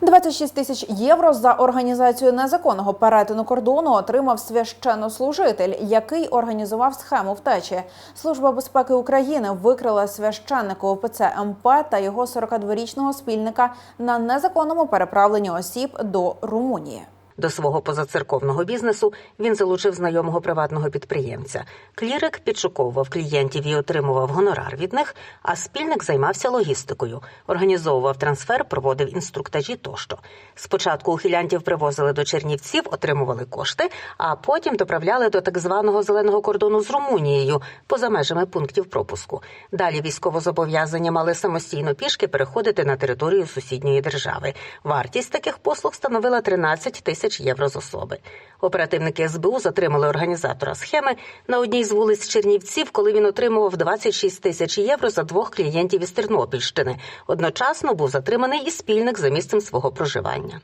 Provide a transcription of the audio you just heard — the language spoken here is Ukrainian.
26 тисяч євро за організацію незаконного перетину кордону отримав священнослужитель, який організував схему втечі. Служба безпеки України викрила священника ОПЦ МП та його 42-річного спільника на незаконному переправленні осіб до Румунії. До свого позацерковного бізнесу він залучив знайомого приватного підприємця. Клірик підшуковував клієнтів і отримував гонорар від них, а спільник займався логістикою, організовував трансфер, проводив інструктажі тощо. Спочатку ухилянтів привозили до Чернівців, отримували кошти, а потім доправляли до так званого зеленого кордону з Румунією поза межами пунктів пропуску. Далі військовозобов'язані мали самостійно пішки переходити на територію сусідньої держави. Вартість таких послуг становила 13 тисяч євро з особи. Оперативники СБУ затримали організатора схеми на одній з вулиць Чернівців, коли він отримував 26 тисяч євро за двох клієнтів із Тернопільщини. Одночасно був затриманий і спільник за місцем свого проживання.